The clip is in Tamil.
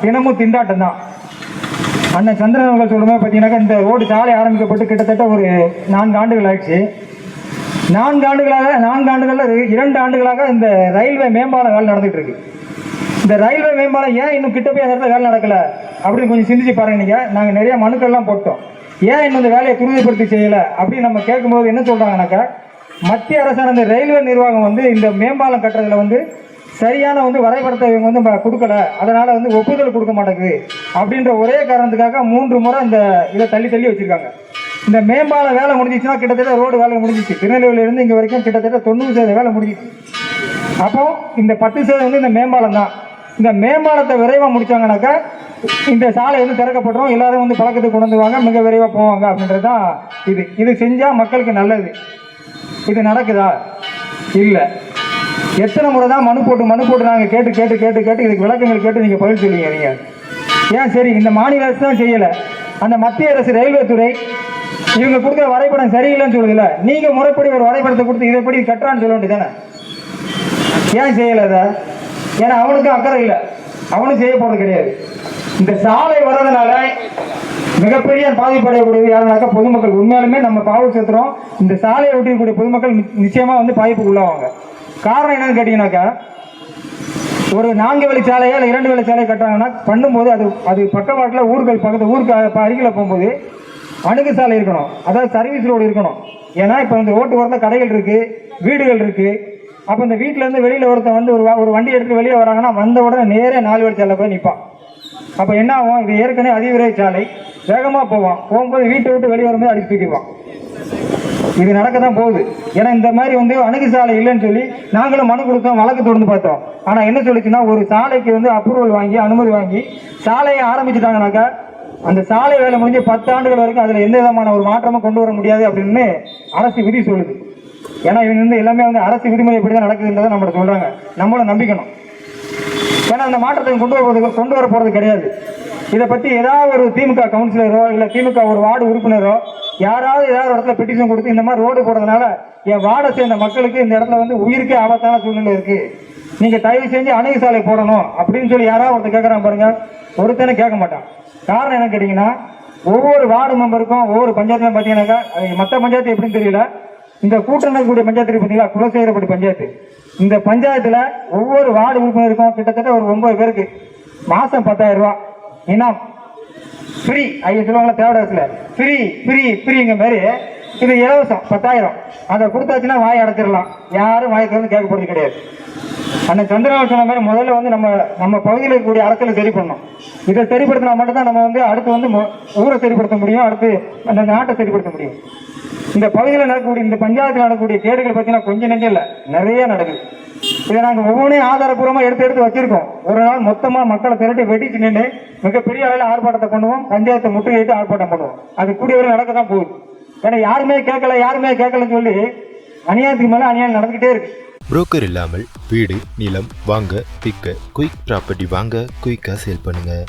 தினமும் திண்டாட்டம் தான். அண்ணன் சந்திரன் அவர்கள் சொல்லும்போது பார்த்தீங்கன்னாக்கா இந்த ரோடு சாலை ஆரம்பிக்கப்பட்டு கிட்டத்தட்ட ஒரு நான்கு ஆண்டுகள் ஆயிடுச்சு. நான்கு ஆண்டுகளாக நான்கு ஆண்டுகளில் இரண்டு ஆண்டுகளாக இந்த ரயில்வே மேம்பாலம் வேலை நடந்துகிட்டு இருக்கு. இந்த ரயில்வே மேம்பாலம் ஏன் இன்னும் கிட்ட போய் அந்த இடத்துல வேலை நடக்கல? அப்படின்னு கொஞ்சம் சிந்திச்சு பாருங்க நீங்க. நாங்கள் நிறைய மனுக்கள்லாம் போட்டோம். ஏன் இன்னும் இந்த வேலையை துரிதப்படுத்தி செய்யலை? அப்படின்னு நம்ம கேட்கும்போது என்ன சொல்றாங்கனாக்கா மத்திய அரசான இந்த ரயில்வே நிர்வாகம் வந்து இந்த மேம்பாலம் கட்டுறதுல வந்து சரியான வந்து வரைபடத்தை இவங்க வந்து கொடுக்கல. அதனால் வந்து ஒப்புதல் கொடுக்க மாட்டேங்குது. அப்படின்ற ஒரே காரணத்துக்காக மூன்று முறை இந்த இதை தள்ளி தள்ளி வச்சுருக்காங்க. இந்த மேம்பால வேலை முடிஞ்சிச்சுன்னா கிட்டத்தட்ட ரோடு வேலை முடிஞ்சிச்சு. திருநெல்வேலியிலேருந்து இங்கே வரைக்கும் கிட்டத்தட்ட தொண்ணூறு சதவீத வேலை முடிஞ்சிச்சு. அப்போ இந்த பத்து சதவீதம் வந்து இந்த மேம்பாலம் தான். இந்த மேம்பாலத்தை விரைவாக முடிச்சாங்கனாக்கா இந்த சாலை வந்து திறக்கப்பட்டுரும். எல்லாரும் வந்து பழக்கத்துக்கு கொண்டு வந்துவாங்க மிக விரைவாக போவாங்க அப்படின்றது தான் இது. இது செஞ்சால் மக்களுக்கு நல்லது. இது நடக்குதா? இல்லை. எத்தனை முறை தான் மனு போட்டு மனு போட்டு நாங்கள் கேட்டு கேட்டு கேட்டு கேட்டு இதுக்கு விளக்கங்கள் கேட்டு நீங்கள் பதில் சொல்லுவீங்க நீங்கள் ஏன் சரி இந்த மாநில அரசு தான் செய்யலை. அந்த மத்திய அரசு ரயில்வே துறை இவங்க கொடுக்குற வரைபடம் சரியில்லைன்னு சொல்லுதுல நீங்கள் முறைப்படி ஒரு வரைபடத்தை கொடுத்து இதைப்படி கட்டுறான்னு சொல்ல வேண்டியதானே ஏன் செய்யலை அதை? ஏன்னா அவனுக்கு அக்கறை இல்லை. அவனும் செய்ய போகிறது கிடையாது. இந்த சாலை வர்றதுனால மிகப்பெரிய பாதிப்படையக்கூடியது யாருனாக்கா பொதுமக்கள். உண்மையாலுமே நம்ம காவல் சேர்த்துறோம் இந்த சாலையை ஒட்டியிருக்கக்கூடிய பொதுமக்கள் நி- வந்து பாதிப்புக்கு உள்ளாவாங்க காரணம் என்னன்னு கேட்டீங்கன்னாக்கா ஒரு நான்கு வழி சாலையோ இல்லை இரண்டு வழி சாலையை கட்டுறாங்கன்னா பண்ணும்போது அது அது பக்கவாட்டில் ஊர்கள் பக்கத்து ஊருக்கு அருகில் போகும்போது அணுகு சாலை இருக்கணும். அதாவது சர்வீஸ் ரோடு இருக்கணும். ஏன்னா இப்போ இந்த ஓட்டு ஓரத்தில் கடைகள் இருக்குது வீடுகள் இருக்குது அப்போ இந்த வீட்டிலேருந்து வெளியில் ஒருத்தன் வந்து ஒரு ஒரு வண்டி எடுத்து வெளியே வராங்கன்னா வந்த உடனே நேரே நாலு வழி சாலை போய் நிற்பான் அப்போ என்ன ஆகும்? இது ஏற்கனவே அதிவிரை சாலை. வேகமாக போவான். போகும்போது வீட்டை விட்டு வெளியே வரும்போது அடிச்சு தூக்கிடுவான். இது நடக்க தான் போகுது. ஏன்னா இந்த மாதிரி வந்து அணுகு சாலை இல்லைன்னு சொல்லி நாங்களும் மனு கொடுத்தோம் வழக்கு தொடர்ந்து பார்த்தோம். ஆனால் என்ன சொல்லிச்சுன்னா ஒரு சாலைக்கு வந்து அப்ரூவல் வாங்கி அனுமதி வாங்கி சாலையை ஆரம்பிச்சுட்டாங்கனாக்கா அந்த சாலை வேலை முடிஞ்சு பத்து ஆண்டுகள் வரைக்கும் அதில் எந்த விதமான ஒரு மாற்றமும் கொண்டு வர முடியாது அப்படின்னு அரசு விதி சொல்லுது. ஏன்னா இவங்க வந்து எல்லாமே வந்து அரசு விதிமுறை எப்படி தான் நடக்குதுன்றதை நம்மளை சொல்கிறாங்க நம்மளும் நம்பிக்கணும். ஏன்னா அந்த மாற்றத்தை கொண்டு வருவது கொண்டு வர போகிறது கிடையாது. இதை பற்றி ஏதாவது ஒரு திமுக கவுன்சிலரோ இல்லை திமுக ஒரு வார்டு உறுப்பினரோ யாராவது ஏதாவது ஒரு இடத்துல பெட்டிஷன் கொடுத்து இந்த மாதிரி ரோடு போடுறதுனால என் வார்டை சேர்ந்த மக்களுக்கு இந்த இடத்துல வந்து உயிருக்கே ஆபத்தான சூழ்நிலை இருக்கு. நீங்க தயவு செஞ்சு அணுகு சாலை போடணும் அப்படின்னு சொல்லி யாராவது ஒருத்தர் கேட்கறான் பாருங்க. ஒருத்தனை கேட்க மாட்டான். காரணம் என்னன்னு கேட்டீங்கன்னா ஒவ்வொரு வார்டு மெம்பருக்கும் ஒவ்வொரு பஞ்சாயத்துலையும் பார்த்தீங்கன்னாக்கா மற்ற பஞ்சாயத்து எப்படின்னு தெரியல. இந்த கூட்டணி கூடிய பஞ்சாயத்து இருக்கு பார்த்தீங்களா குலசேகரப்பட்டி பஞ்சாயத்து. இந்த பஞ்சாயத்துல ஒவ்வொரு வார்டு உறுப்பினருக்கும் கிட்டத்தட்ட ஒரு ஒன்பது பேருக்கு மாசம் பத்தாயிரம் ரூபா இனாம். ஃப்ரீ ஐயா சொல்லுவாங்களா தேவடாசில் ஃப்ரீ ஃப்ரீ ஃப்ரீங்க மாதிரி இது இலவசம் பத்தாயிரம். அதை கொடுத்தாச்சுன்னா வாய் அடைச்சிடலாம் யாரும் வாய் திறந்து கேட்க போகிறது கிடையாது. அண்ணன் சந்திரன் சொன்ன மாதிரி முதல்ல வந்து நம்ம நம்ம பகுதியில் இருக்கக்கூடிய அரசியலை சரி பண்ணணும். இதை சரிப்படுத்தினா மட்டும்தான் நம்ம வந்து அடுத்து வந்து ஊரை சரிப்படுத்த முடியும் அடுத்து அந்த நாட்டை சரிப்படுத்த முடியும். இந்த பகுதியில் நடக்கக்கூடிய இந்த பஞ்சாயத்தில் நடக்கக்கூடிய கேடுகள் பார்த்தீங்கன்னா கொஞ்சம் நெஞ்சம் இல்லை. நிறைய நடக்குது. இதை நாங்கள் ஒவ்வொன்றையும் ஆதாரப்பூர்வமாக எடுத்து எடுத்து வச்சிருக்கோம். ஒரு நாள் மொத்தமாக மக்களை திரட்டி வெட்டிச்சு நின்று மிகப்பெரிய அளவில் ஆர்ப்பாட்டத்தை பண்ணுவோம். பஞ்சாயத்தை முற்றுகையிட்டு ஆர்ப்பாட்டம் பண்ணுவோம். அது கூடிய வரை நடக்க தான் போகுது. ஏன்னா யாருமே கேட்கல யாருமே கேட்கலன்னு சொல்லி அநியாயத்துக்கு மேலே அநியாயம் நடந்துக்கிட்டே இருக்கு. புரோக்கர் இல்லாமல் வீடு நிலம் வாங்க விற்க குயிக் ப்ராப்பர்ட்டி வாங்க குயிக்காக சேல் பண்ணுங்கள்